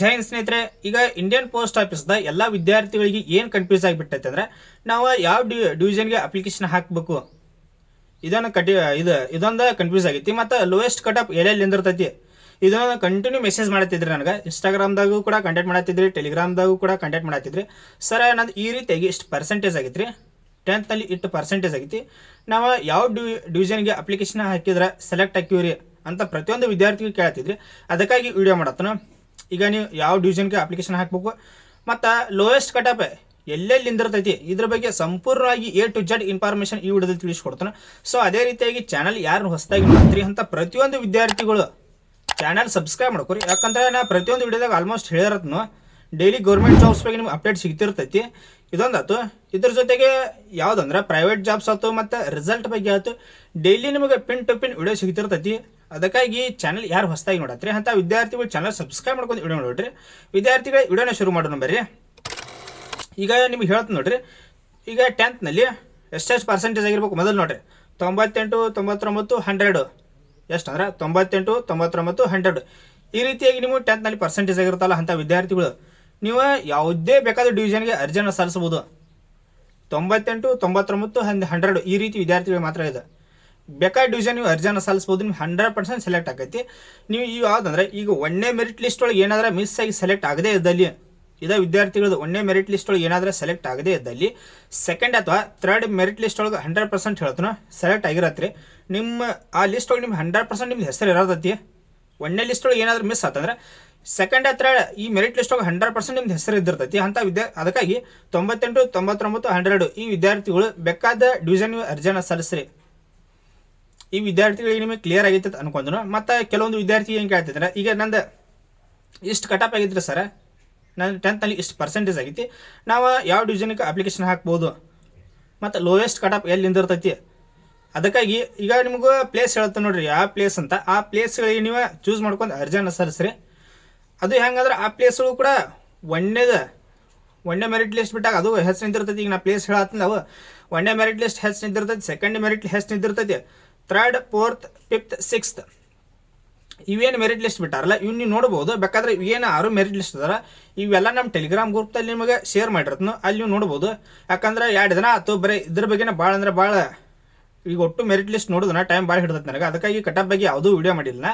ಜೈ ಸ್ನೇಹಿತರೆ, ಈಗ Indian post ಆಫೀಸ್ದ ಎಲ್ಲ ವಿದ್ಯಾರ್ಥಿಗಳಿಗೆ ಏನು ಕನ್ಫ್ಯೂಸ್ ಆಗಿಬಿಟ್ಟೈತೆ ಅಂದ್ರೆ, ನಾವು ಯಾವ ಡಿ ಡಿವಿಷನ್ಗೆ ಅಪ್ಲಿಕೇಶನ್ ಹಾಕಬೇಕು? ಇದನ್ನು ಕಟಿ, ಇದು, ಇದೊಂದು ಕನ್ಫ್ಯೂಸ್ ಆಗೈತಿ. ಮತ್ತು ಲೋಯೆಸ್ಟ್ ಕಟ್ ಆಫ್ ಎಲ್ಲೆಲ್ಲಿ ನಿಂದಿರ್ತೈತಿ. ಇದನ್ನ ಕಂಟಿನ್ಯೂ ಮೆಸೇಜ್ ಮಾಡತ್ತಿದ್ರಿ ನನಗೆ. ಇನ್ಸ್ಟಾಗ್ರಾಮ್ದಾಗೂ ಕೂಡ ಕಂಟೆಕ್ಟ್ ಮಾಡತ್ತಿದ್ರಿ ಟೆಲಿಗ್ರಾಮ್ದಾಗೂ ಕೂಡ ಕಂಟ್ಯಾಕ್ಟ್ ಮಾಡತ್ತಿದ್ರಿ. ಸರ್ ನಂದು ಈ ರೀತಿಯಾಗಿ ಇಷ್ಟು ಪರ್ಸೆಂಟೇಜ್ ಆಗೈತ್ರಿ? ಟೆಂತ್ನಲ್ಲಿ ಇಷ್ಟು ಪರ್ಸೆಂಟೇಜ್ ಆಗೈತಿ. ನಾವು ಯಾವ ಡಿವಿ ಡಿವಿಷನ್ಗೆ ಅಪ್ಲಿಕೇಶನ್ ಹಾಕಿದ್ರೆ ಸೆಲೆಕ್ಟ್ ಹಾಕಿವ್ರಿ ಅಂತ ಪ್ರತಿಯೊಂದು ವಿದ್ಯಾರ್ಥಿಗೂ ಕೇಳ್ತಿದ್ರಿ. ಅದಕ್ಕಾಗಿ ವಿಡಿಯೋ ಮಾಡತ್ತನ. ಈಗ ನೀವು ಯಾವ ಡಿವಿಷನ್ಗೆ ಅಪ್ಲಿಕೇಶನ್ ಹಾಕಬೇಕು? ಮತ್ತು ಲೋಯೆಸ್ಟ್ ಕಟಪ್ ಎಲ್ಲೆಲ್ಲಿ ನಿಂದಿರ್ತೈತಿ ಇದ್ರ ಬಗ್ಗೆ ಸಂಪೂರ್ಣವಾಗಿ ಎ ಟು ಜೆಡ್ ಇನ್ಫಾರ್ಮೇಷನ್ ಈ ವಿಡಿಯೋದಲ್ಲಿ ತಿಳಿಸ್ಕೊಡ್ತಾನೆ. ಸೊ ಅದೇ ರೀತಿಯಾಗಿ ಚಾನಲ್ ಯಾರು ಹೊಸದಾಗಿ ಮಾಡ್ತೀರಿ ಅಂತ ಪ್ರತಿಯೊಂದು ವಿದ್ಯಾರ್ಥಿಗಳು ಚಾನಲ್ ಸಬ್ಸ್ಕ್ರೈಬ್ ಮಾಡ್ಕೊರಿ. ಯಾಕಂದ್ರೆ ನಾ ಪ್ರತಿಯೊಂದು ವಿಡಿಯೋದಾಗ ಆಲ್ಮೋಸ್ಟ್ ಹೇಳಿರತ್ನು ಡೈಲಿ ಗೌರ್ಮೆಂಟ್ ಜಾಬ್ಸ್ ಬಗ್ಗೆ ನಿಮ್ಗೆ ಅಪ್ಡೇಟ್ ಸಿಗ್ತಿರ್ತೈತಿ. ಇದೊಂದಾತು ಇದ್ರ ಜೊತೆಗೆ ಯಾವ್ದಂದ್ರೆ ಪ್ರೈವೇಟ್ ಜಾಬ್ಸ್ ಆಯ್ತು, ಮತ್ತು ರಿಸಲ್ಟ್ ಬಗ್ಗೆ ಆಯ್ತು. ಡೈಲಿ ನಿಮಗೆ ಪಿನ್ ಟು ಪಿನ್ ವಿಡಿಯೋ ಸಿಗ್ತಿರ್ತೈತಿ. ಅದಕ್ಕಾಗಿ ಚಾನಲ್ ಯಾರು ಹೊಸದಾಗಿ ನೋಡತ್ರಿ ಅಂತ ವಿದ್ಯಾರ್ಥಿಗಳು ಚಾನಲ್ ಸಬ್ಸ್ಕ್ರೈಬ್ ಮಾಡ್ಕೊಂಡು ವಿಡಿಯೋ ನೋಡ್ರಿ. ವಿದ್ಯಾರ್ಥಿಗಳ ವಿಡಿಯೋನ ಶುರು ಮಾಡೋಣ ಬರ್ರಿ. ಈಗ ನಿಮ್ಗೆ ಹೇಳ್ತೀನಿ ನೋಡ್ರಿ, ಈಗ ಟೆಂತ್ನಲ್ಲಿ ಎಷ್ಟೆಷ್ಟು ಪರ್ಸೆಂಟೇಜ್ ಆಗಿರ್ಬೇಕು ಮೊದಲು ನೋಡ್ರಿ. ತೊಂಬತ್ತೆಂಟು, ತೊಂಬತ್ತೊಂಬತ್ತು ಹಂಡ್ರೆಡು ಎಷ್ಟು ಅಂದ್ರೆ ತೊಂಬತ್ತೆಂಟು, ತೊಂಬತ್ತೊಂಬತ್ತು ಹಂಡ್ರೆಡ್ ಈ ರೀತಿಯಾಗಿ ನೀವು ಟೆಂತ್ನಲ್ಲಿ ಪರ್ಸೆಂಟೇಜ್ ಆಗಿರುತ್ತಲ್ಲ ಅಂಥ ವಿದ್ಯಾರ್ಥಿಗಳು, ನೀವು ಯಾವುದೇ ಬೇಕಾದ ಡಿವಿಷನ್ಗೆ ಅರ್ಜಿಯನ್ನು ಸಲ್ಲಿಸ್ಬೋದು ತೊಂಬತ್ತೆಂಟು, ತೊಂಬತ್ತೊಂಬತ್ತು ಹಂಡ್ ಹಂಡ್ರೆಡ್ ಈ ರೀತಿ ವಿದ್ಯಾರ್ಥಿಗಳು ಮಾತ್ರ ಇದೆ. ಬೇಕಾದ ಡಿವಿಷನ್ ನೀವು ಅರ್ಜಿಯನ್ನು ಸಲ್ಲಿಸ್ಬೋದು ನಿಮ್ಗೆ ಹಂಡ್ರೆಡ್ ಪರ್ಸೆಂಟ್ ಸೆಲೆಕ್ಟ್ ಆಗೈತಿ ನೀವು ಈಗ ಯಾವ್ದಂದ್ರೆ, ಈಗ ಒಂದೇ ಮೆರಿಟ್ ಲಿಸ್ಟ್ ಒಳಗೆ ಏನಾದ್ರೆ ಮಿಸ್ ಆಗಿ ಸೆಲೆಕ್ಟ್ ಆಗದೇ ಇದ್ದಲ್ಲಿ, ಇದ ವಿದ್ಯಾರ್ಥಿಗಳದ್ದು ಒಂದೇ ಮೆರಿಟ್ ಲಿಸ್ಟ್ ಒಳಗೆ ಏನಾದ್ರೆ ಸೆಲೆಕ್ಟ್ ಆಗದೇ ಇದ್ದಲ್ಲಿ ಸೆಕೆಂಡ್ ಅಥವಾ ಥರ್ಡ್ ಮೆರಿಟ್ ಲಿಸ್ಟ್ ಒಳಗೆ ಹಂಡ್ರೆಡ್ ಪರ್ಸೆಂಟ್ ಹೇಳ್ತಾನೆ ಸೆಲೆಕ್ಟ್ ಆಗಿರತ್ತೆ ನಿಮ್ಮ, ಆ ಲಿಸ್ಟ್ ಒಳಗೆ ನಿಮ್ಗೆ ಹಂಡ್ರೆಡ್ ಪರ್ಸೆಂಟ್ ನಿಮ್ದು ಹೆಸರು ಇರೋದೈತಿ ಒಂದೇ ಲಿಸ್ಟ್ ಒಳಗೆ ಏನಾದರೂ ಮಿಸ್ ಆತಂದ್ರೆ ಸೆಕೆಂಡ್ ಅಥವಾ ಈ ಮೆರಿಟ್ ಲಿಸ್ಟ್ ಒಳಗೆ ಹಂಡ್ರೆಡ್ ಪರ್ಸೆಂಟ್ ನಿಮ್ದು ಹೆಸರು ಇದ್ದಿರ್ತೈತಿ. ಅಂತ ವಿದ್ಯಾ, ಅದಕ್ಕಾಗಿ ತೊಂಬತ್ತೆಂಟು, ತೊಂಬತ್ತೊಂಬತ್ತು ಹಂಡ್ರೆಡ್ ಈ ವಿದ್ಯಾರ್ಥಿಗಳು ಬೇಕಾದ ಡಿವಿಷನ್ ಅರ್ಜಿಯನ್ನು ಸಲ್ಲಿಸ್ರಿ. ಈ ವಿದ್ಯಾರ್ಥಿಗಳಿಗೆ ನಿಮಗೆ ಕ್ಲಿಯರ್ ಆಗೈತೆ ಅಂತ ಅನ್ಕೊಂಡ್ರು. ಮತ್ತು ಕೆಲವೊಂದು ವಿದ್ಯಾರ್ಥಿ ಏನು ಕೇಳ್ತಿದ್ರೆ ಈಗ ನಂದು ಇಷ್ಟು ಕಟಪ್ ಆಗಿದ್ರೆ ಸರ್ ನನ್ನ ಟೆಂತ್ನಲ್ಲಿ ಇಷ್ಟು ಪರ್ಸೆಂಟೇಜ್ ಆಗೈತಿ. ನಾವು ಯಾವ ಡಿವಿಷನ್ಗೆ ಅಪ್ಲಿಕೇಶನ್ ಹಾಕ್ಬೋದು? ಮತ್ತು ಲೋಯೆಸ್ಟ್ ಕಟಪ್ ಎಲ್ಲಿಂದ ನಿಂದಿರ್ತೈತಿ ಅದಕ್ಕಾಗಿ ಈಗ ನಿಮಗೂ ಪ್ಲೇಸ್ ಹೇಳುತ್ತೆ ನೋಡ್ರಿ, ಆ ಪ್ಲೇಸ್ ಅಂತ. ಆ ಪ್ಲೇಸ್ಗಳಿಗೆ ನೀವು ಚೂಸ್ ಮಾಡ್ಕೊಂಡು ಅರ್ಜಿಯನ್ನು ಸರಿಸ್ರಿ ಅದು ಹೆಂಗಂದ್ರೆ ಆ ಪ್ಲೇಸ್ಗಳು ಕೂಡ ಒಂದೇದ, ಒಂದೇ ಮೆರಿಟ್ ಲಿಸ್ಟ್ ಬಿಟ್ಟಾಗ ಅದು ಹೆಸರು ನಿಂತಿರ್ತೈತಿ ಈಗ ನಾ ಪ್ಲೇಸ್ ಹೇಳತ್ತಿಲ್ಲ ಅವು ಒಂದೇ ಮೆರಿಟ್ ಲಿಸ್ಟ್ ಹೆಸರು ನಿಂತಿರ್ತೈತಿ ಸೆಕೆಂಡ್ ಮೆರಿಟ್ ಹೆಸರು ನಿಂತಿರ್ತೈತಿ ಥರ್ಡ್ ಫೋರ್ತ್ ಫಿಫ್ತ್ ಸಿಕ್ಸ್ತ್ ಇವೇನು ಮೆರಿಟ್ ಲಿಸ್ಟ್ ಬಿಟ್ಟಾರಲ್ಲ ಇವ್ ನೀವು ನೋಡ್ಬೋದು. ಬೇಕಾದ್ರೆ ಏನು ಆರು ಮೆರಿಟ್ ಲಿಸ್ಟ್ ಅದಾರ, ಇವೆಲ್ಲ ನಮ್ಮ ಟೆಲಿಗ್ರಾಮ್ ಗ್ರೂಪ್ದಲ್ಲಿ ನಿಮಗೆ ಶೇರ್ ಮಾಡಿರ್ತನು, ಅಲ್ಲಿ ನೀವು ನೋಡ್ಬೋದು. ಯಾಕಂದ್ರೆ ಎರಡು ದಿನ ಆಯ್ತು ಬರೀ ಇದ್ರ ಬಗ್ಗೆನೇ ಭಾಳ ಅಂದ್ರೆ ಭಾಳ ಈಗ ಒಟ್ಟು ಮೆರಿಟ್ ಲಿಸ್ಟ್ ನೋಡಿದ್ರೆ ಟೈಮ್ ಭಾಳ ಹಿಡಿದತ್ತೆ ನನಗೆ. ಅದಕ್ಕಾಗಿ ಕಟಪ್ ಬಗ್ಗೆ ಯಾವುದೂ ವಿಡಿಯೋ ಮಾಡಿಲ್ಲ.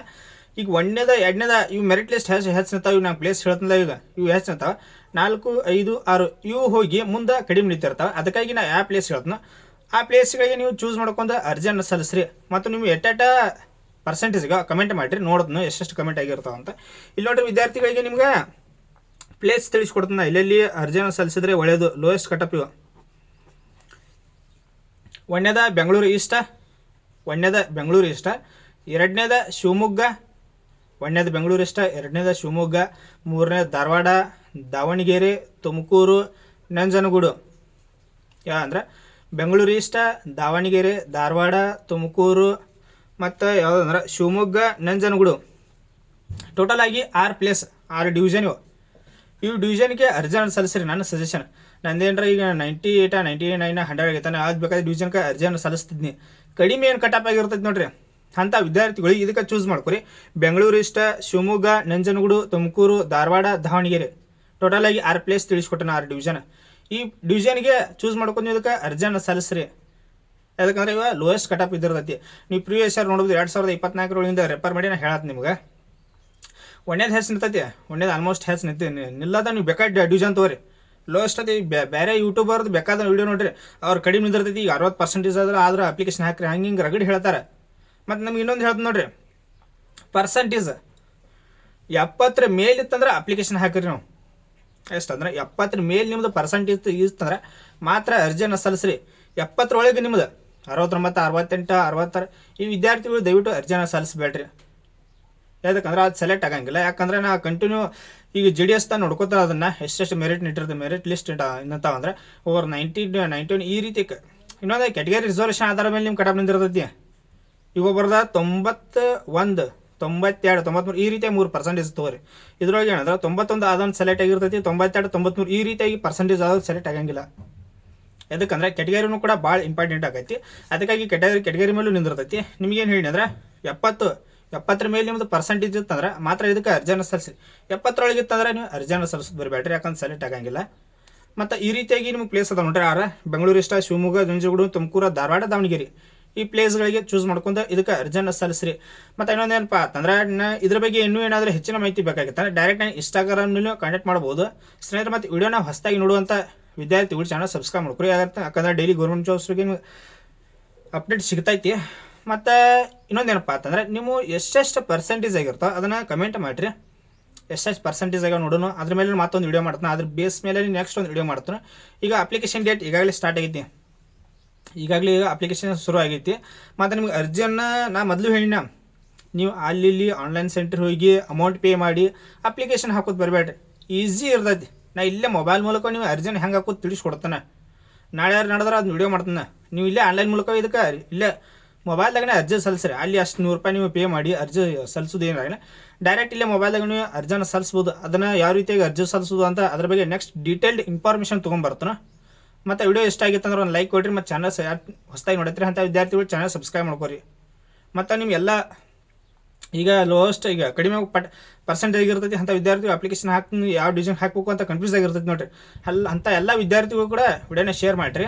ಈಗ ಒಂದನೇದ, ಎರಡನೇದ ಇವು ಮೆರಿಟ್ ಲಿಸ್ಟ್ ಹೆಚ್ಚು ಹೆಚ್ಚು ನಿಂತಾವ, ಇವು ನಾನು ಪ್ಲೇಸ್ ಹೇಳ್ತಿಲ್ಲ ಈಗ. ಇವು ಹೆಚ್ಚು ನಿಂತಾವ. ನಾಲ್ಕು, ಐದು, ಆರು, ಇವು ಹೋಗಿ ಮುಂದೆ ಕಡಿಮೆ ನಿಂತಿರ್ತಾವೆ. ಅದಕ್ಕಾಗಿ ನಾ ಯಾವ ಪ್ಲೇಸ್ ಹೇಳ್ತೀನಿ ಆ ಪ್ಲೇಸ್ಗಳಿಗೆ ನೀವು ಚೂಸ್ ಮಾಡ್ಕೊಂಡು ಅರ್ಜಿಯನ್ನು ಸಲ್ಲಿಸ್ರಿ. ಮತ್ತು ನೀವು ಎಟ್ಟೆಟ ಪರ್ಸೆಂಟೇಜ್ಗೆ ಕಮೆಂಟ್ ಮಾಡಿರಿ, ನೋಡಿದ್ನು ಎಷ್ಟೆಷ್ಟು ಕಮೆಂಟ್ ಆಗಿರ್ತಾವ ಅಂತ. ಇಲ್ಲಿ ನೋಡ್ರಿ ವಿದ್ಯಾರ್ಥಿಗಳಿಗೆ ನಿಮ್ಗೆ ಪ್ಲೇಸ್ ತಿಳಿಸ್ಕೊಡ್ತೀನಿ ಇಲ್ಲೆಲ್ಲಿ ಅರ್ಜಿಯನ್ನು ಸಲ್ಲಿಸಿದ್ರೆ ಒಳ್ಳೆಯದು ಲೋಯೆಸ್ಟ್ ಕಟಪ್ ಇವು. ಒಂದನೇದ ಬೆಂಗಳೂರು ಈಸ್ಟ ಒಂದನೇದ ಬೆಂಗಳೂರು ಈಸ್ಟ ಎರಡನೇದ ಶಿವಮೊಗ್ಗ, ಒಂದನೇದು ಬೆಂಗಳೂರು ಇಷ್ಟ ಎರಡನೇದ ಶಿವಮೊಗ್ಗ ಮೂರನೇದ ಧಾರವಾಡ, ದಾವಣಗೆರೆ, ತುಮಕೂರು, ನಂಜನಗೂಡು. ಯಾ ಅಂದ್ರೆ ಬೆಂಗಳೂರು ಇಷ್ಟ ದಾವಣಗೆರೆ, ಧಾರವಾಡ, ತುಮಕೂರು, ಮತ್ತು ಯಾವುದಂದ್ರೆ ಶಿವಮೊಗ್ಗ, ನಂಜನಗೂಡು. ಟೋಟಲ್ ಆಗಿ ಆರು ಪ್ಲೇಸ್ ಆರು ಡಿವಿಷನ್ ಇವು. ಇವು ಡಿವಿಷನ್ಗೆ ಅರ್ಜೆಂಟ್ ಸಲ್ಲಿಸ್ರಿ, ನನ್ನ ಸಜೆಷನ್ ನಂದೇನ್ರ ಈಗ ninety eight ninety nine hundred ಆಗೈತಾನೆ ಅದು ಬೇಕಾದ್ರೆ ಡಿವಿಷನ್ಗೆ ಅರ್ಜೆಂಟ್ ಸಲ್ಲಿಸ್ತಿದ್ನಿ. ಕಡಿಮೆ ಏನು ಕಟಪ್ ಆಗಿರ್ತೈತಿ ನೋಡ್ರಿ. ಅಂಥ ವಿದ್ಯಾರ್ಥಿಗಳು ಇದಕ್ಕೆ ಚೂಸ್ ಮಾಡ್ಕೊರಿ. ಬೆಂಗಳೂರು ಇಷ್ಟ ಶಿವಮೊಗ್ಗ, ನಂಜನಗೂಡು, ತುಮಕೂರು, ಧಾರವಾಡ, ದಾವಣಗೆರೆ. ಟೋಟಲ್ ಆಗಿ ಆರು ಪ್ಲೇಸ್ ತಿಳಿಸ್ಕೊಟ್ಟೆ ಆರು ಡಿವಿಷನ್ ಈ ಡಿವಿಷನ್ಗೆ ಚೂಸ್ ಮಾಡ್ಕೊಂಡು ಇದಕ್ಕೆ ಅರ್ಜೆಂಟ್ ಸಲ್ಲಿಸ್ರಿ. ಯಾಕಂದ್ರೆ ಇವಾಗ ಲೋಯೆಸ್ಟ್ ಕಟ್ ಆಫ್ ಇದ್ದಿರ್ತೈತಿ. ನೀವು ಪ್ರೀವಿಯಸ್ ಇಯರ್ ನೋಡ್ಬೋದು ಎರಡು ಸಾವಿರದ ಇಪ್ಪತ್ನಾಲ್ಕರೊಳಗಿಂದ ರೆಫರ್ ಮಾಡಿ ನಾ ಹೇಳತ್ ನಿಮ್ಗೆ. ಒಂದೇದು ಹೆಸ್ ನಿಂತೈತಿ, ಒಂದೇದು ಆಲ್ಮೋಸ್ಟ್ ಹೆಸ್ ನಿಂತಿ. ನಿಲ್ಲದ ನೀವು ಬೇಕಾದ ಡಿವಿಷನ್ ತಗೋರಿ. ಲೋಯೆಸ್ಟ್ ಬ್ಯಾ- ಬೇರೆ ಯೂಟ್ಯೂಬರ್ದು ಬೇಕಾದ ವಿಡಿಯೋ ನೋಡ್ರಿ. ಅವ್ರು ಕಡಿಮೆ ನಿಂದಿರ್ತೈತಿ ಈಗ ಅರವತ್ತು ಪರ್ಸೆಂಟೇಜ್ ಆದ್ರೆ ಆದ್ರೆ ಅಪ್ಲಿಕೇಶನ್ ಹಾಕ್ರಿ. ಹಂಗೆ ಹಿಂಗೆ ರಗಡಿ ಹೇಳ್ತಾರೆ. ಮತ್ತು ನಮ್ಗೆ ಇನ್ನೊಂದು ಹೇಳ್ತೀನಿ ನೋಡ್ರಿ. ಪರ್ಸೆಂಟೇಜ್ ಎಪ್ಪತ್ತರ ಮೇಲಿತ್ತಂದ್ರೆ ಅಪ್ಲಿಕೇಶನ್ ಹಾಕಿರಿ ನಾವು. ಎಷ್ಟಂದ್ರೆ ಎಪ್ಪತ್ತರ ಮೇಲೆ ನಿಮ್ದು ಪರ್ಸೆಂಟೇಜ್ ಇತ್ತಂದ್ರೆ ಮಾತ್ರ ಅರ್ಜಿಯನ್ನು ಸಲ್ಲಿಸ್ರಿ. ಎಪ್ಪತ್ತರೊಳಗೆ ನಿಮ್ದು. ಅರವತ್ತೊಂಬತ್ತು, ಅರವತ್ತೆಂಟು, ಅರವತ್ತಾರು, ಈ ವಿದ್ಯಾರ್ಥಿಗಳು ದಯವಿಟ್ಟು ಅರ್ಜಿಯನ್ನು ಸಲ್ಲಿಸಬೇಡ್ರಿ. ಯಾಕಂದ್ರೆ ಅದು ಸೆಲೆಕ್ಟ್ ಆಗಂಗಿಲ್ಲ. ಯಾಕಂದ್ರೆ ನಾ ಕಂಟಿನ್ಯೂ ಈಗ ಜಿ ಡಿ ಎಸ್ ತಾನು ನೋಡ್ಕೋತಾರೆ ಅದನ್ನ, ಎಷ್ಟೆಷ್ಟು ಮೆರಿಟ್ ನಿಟ್ಟಿರ್ತದೆ ಮೆರಿಟ್ ಲಿಸ್ಟ್ ಇನ್ನಂತಾವ ಅಂದ್ರೆ ಓವರ್ ನೈಂಟಿ ನೈಂಟಿ ಒನ್ ಈ ರೀತಿ ಇನ್ನೊಂದು ಕ್ಯಾಟಗರಿ ರಿಸರ್ವೇಷನ್ ಆಧಾರ ಮೇಲೆ ನಿಮ್ಮ ಕಟಾಪ್ ನಿಂದಿರ್ತೈತಿ. ಈಗ ಒಬ್ಬರದ ತೊಂಬತ್ತ ಒಂದು ತೊಂಬತ್ತೆರಡು, ತೊಂಬತ್ಮೂರು, ಈ ರೀತಿಯಾಗಿ ಮೂರು ಪರ್ಸೆಂಟೇಜ್ ತಗೋರಿ. ಇದ್ರೊಳಗೆ ಏನಂದ್ರೆ ತೊಂಬತ್ತೊಂದು ಆದೊಂದು ಸೆಲೆಕ್ಟ್ ಆಗಿರ್ತೈತಿ, ತೊಂಬತ್ತೆರಡು, ತೊಂಬತ್ಮೂರು, ಈ ರೀತಿಯಾಗಿ ಪರ್ಸೆಂಟೇಜ್ ಆದದ್ದು ಸೆಲೆಕ್ಟ್ ಆಗಂಗಿಲ್ಲ. ಯಾಕಂದ್ರೆ ಕೆಟಗರಿನೂ ಕೂಡ ಭಾಳ ಇಂಪಾರ್ಟೆಂಟ್ ಆಗೈತಿ. ಅದಕ್ಕಾಗಿ ಕೆಟಗರಿ ಕೆಟಗರಿ ಮೇಲೂ ನಿಂದಿರ್ತೈತಿ. ನಿಮ್ಗೇನು ಹೇಳಿ ಅಂದ್ರೆ ಎಪ್ಪತ್ತು, ಎಪ್ಪತ್ತರ ಮೇಲೆ ನಿಮ್ದು ಪರ್ಸೆಂಟೇಜ್ ಇತ್ತಂದ್ರೆ ಮಾತ್ರ ಇದಕ್ಕೆ ಅರ್ಜಿಯನ್ನು ಸಲ್ಲಿಸಿ ಎಪ್ಪತ್ತರೊಳಗೆ ಇತ್ತಂದ್ರೆ ನೀವು ಅರ್ಜಿಯನ್ನು ಸಲ್ಲಿಸೋದು ಬರಬೇಡ್ರಿ ಯಾಕಂದ್ರೆ ಸೆಲೆಕ್ಟ್ ಆಗಂಗಿಲ್ಲ. ಮತ್ತು ಈ ರೀತಿಯಾಗಿ ನಿಮ್ಗೆ ಪ್ಲೇಸ್ ಅದಾವ ನೋಡ್ರಿ, ಆರ, ಬೆಂಗಳೂರು ಇಷ್ಟ, ಶಿವಮೊಗ್ಗ ಜಂಜುಗೂಡು ತುಮಕೂರು, ಧಾರವಾಡ, ದಾವಣಗೆರೆ. ಈ ಪ್ಲೇಸ್ಗಳಿಗೆ ಚೂಸ್ ಮಾಡ್ಕೊಂಡು ಇದಕ್ಕೆ ಅರ್ಜನ್ ಸಲ್ಲಿಸ್ರಿ. ಮತ್ತು ಇನ್ನೊಂದು ಏನಪ್ಪ ಅಂತಂದ್ರೆ ಇದ್ರ ಬಗ್ಗೆ ಇನ್ನೂ ಏನಾದರೂ ಹೆಚ್ಚಿನ ಮಾಹಿತಿ ಬೇಕಾಗಿತ್ತು ಡೈರೆಕ್ಟ್ ನಾನು ಇನ್ಸ್ಟಾಗ್ರಾಮ್ನಲ್ಲೂ ಕಾಂಟ್ಯಾಕ್ಟ್ ಮಾಡ್ಬೋದು. ಸ್ನೇಹಿತರೆ, ಮತ್ತು ವಿಡಿಯೋನ ಹೊಸದಾಗಿ ನೋಡುವಂಥ ವಿದ್ಯಾರ್ಥಿಗಳು ಚಾನಲ್ ಸಬ್ಸ್ಕ್ರೈಬ್ ಮಾಡ್ಕೊರಿ. ಯಾಕಂತ ಯಾಕಂದ್ರೆ ಡೈಲಿ ಗೌರ್ಮೆಂಟ್ ಜಾಬ್ಸ್ಗೆ ಅಪ್ಡೇಟ್ ಸಿಗ್ತೈತಿ. ಮತ್ತು ಇನ್ನೊಂದೇನಪ್ಪ ಅಂತಂದ್ರೆ ನೀವು ಎಷ್ಟೆಷ್ಟು ಪರ್ಸೆಂಟೇಜ್ ಆಗಿರ್ತೋ ಅದನ್ನು ಕಮೆಂಟ್ ಮಾಡಿರಿ. ಎಷ್ಟೆಷ್ಟು ಪರ್ಸೆಂಟೇಜ್ ಆಗ್ಯಾವ ನೋಡೋಣ ಅದ್ರ ಮೇಲೆ ಮತ್ತೊಂದು ವಿಡಿಯೋ ಮಾಡ್ತಾನೆ. ಅದ್ರ ಬೇಸ್ ಮೇಲೆ ನೆಕ್ಸ್ಟ್ ಒಂದು ವಿಡಿಯೋ ಮಾಡ್ತಾನೆ. ಈಗ ಅಪ್ಲಿಕೇಶನ್ ಡೇಟ್ ಈಗಾಗಲೇ ಸ್ಟಾರ್ಟ್ ಆಗೈತಿ. ಈಗಾಗಲೇ ಈಗ ಅಪ್ಲಿಕೇಶನ್ ಶುರು ಆಗೈತಿ ಮತ್ತು ನಿಮ್ಗೆ ಅರ್ಜಿಯನ್ನು ನಾ ಮೊದಲು ಹೇಳಿನ. ನೀವು ಅಲ್ಲಿ ಇಲ್ಲಿ ಆನ್ಲೈನ್ ಸೆಂಟರ್ ಹೋಗಿ ಅಮೌಂಟ್ ಪೇ ಮಾಡಿ ಅಪ್ಲಿಕೇಶನ್ ಹಾಕೋದು ಬರಬೇಡ್ರಿ ಈಸಿ ಇರ್ತೈತಿ. ನಾ ಇಲ್ಲೇ ಮೊಬೈಲ್ ಮೂಲಕ ನೀವು ಅರ್ಜಿನ ಹೆಂಗೆ ಹಾಕೋದು ತಿಳಿಸ್ಕೊಡ್ತಾನೆ. ನಾಳೆ ಯಾರು ನಡೆದ್ರೆ ಅದನ್ನ ವಿಡಿಯೋ ಮಾಡ್ತಾನೆ. ನೀವು ಇಲ್ಲೇ ಆನ್ಲೈನ್ ಮೂಲಕ ಇದಕ್ಕೆ ಇಲ್ಲೇ ಮೊಬೈಲ್ದಾಗನೇ ಅರ್ಜಿ ಸಲ್ಲಿಸ್ರಿ ಅಲ್ಲಿ ಅಷ್ಟು ನೂರು ರೂಪಾಯಿ ನೀವು ಪೇ ಮಾಡಿ ಅರ್ಜಿ ಸಲ್ಲಿಸೋದು ಏನಾಗಲ್ಲ ಡೈರೆಕ್ಟ್ ಇಲ್ಲೇ ಮೊಬೈಲ್ದಾಗ ನೀವು ಅರ್ಜಿನ ಸಲ್ಲಿಸ್ಬೋದು ಅದನ್ನು ಯಾವ ರೀತಿಯಾಗಿ ಅರ್ಜಿ ಸಲ್ಲಿಸೋದು ಅಂತ ಅದ್ರ ಬಗ್ಗೆ ನೆಕ್ಸ್ಟ್ ಡೀಟೇಲ್ಡ್ ಇನ್ಫಾರ್ಮೇಷನ್ ತೊಗೊಂಬರ್ತಾನೆ ಮತ್ತು ವಿಡಿಯೋ ಇಷ್ಟ ಆಗಿತ್ತು ಅಂದ್ರೆ ಒಂದು ಲೈಕ್ ಕೊಡ್ರಿ, ಮತ್ತು ಚಾನಲ್ ಹೊಸದಾಗಿ ನೋಡತ್ರಿ ಅಂತ ವಿದ್ಯಾರ್ಥಿಗಳು ಚಾನಲ್ ಸಬ್ಸ್ಕ್ರೈಬ್ ಮಾಡ್ಕೊರಿ. ಮತ್ತು ನಿಮ್ಗೆಲ್ಲ ಈಗ ಲೋಸ್ಟ್ ಈಗ ಕಡಿಮೆ ಪಟ್ ಪರ್ಸೆಂಟೇಜ್ ಇರ್ತೈತಿ ಅಂಥ ವಿದ್ಯಾರ್ಥಿಗಳು ಅಪ್ಲಿಕೇಶನ್ ಹಾಕಿ ಯಾವ ಡಿವಿಷನ್ ಹಾಕಬೇಕು ಅಂತ ಕನ್ಫ್ಯೂಸ್ ಆಗಿರ್ತೈತಿ ನೋಡಿರಿ. ಅಲ್ಲ ಅಂತ ಎಲ್ಲ ವಿದ್ಯಾರ್ಥಿಗಳು ಕೂಡ ವಿಡಿಯೋನ ಶೇರ್ ಮಾಡಿರಿ.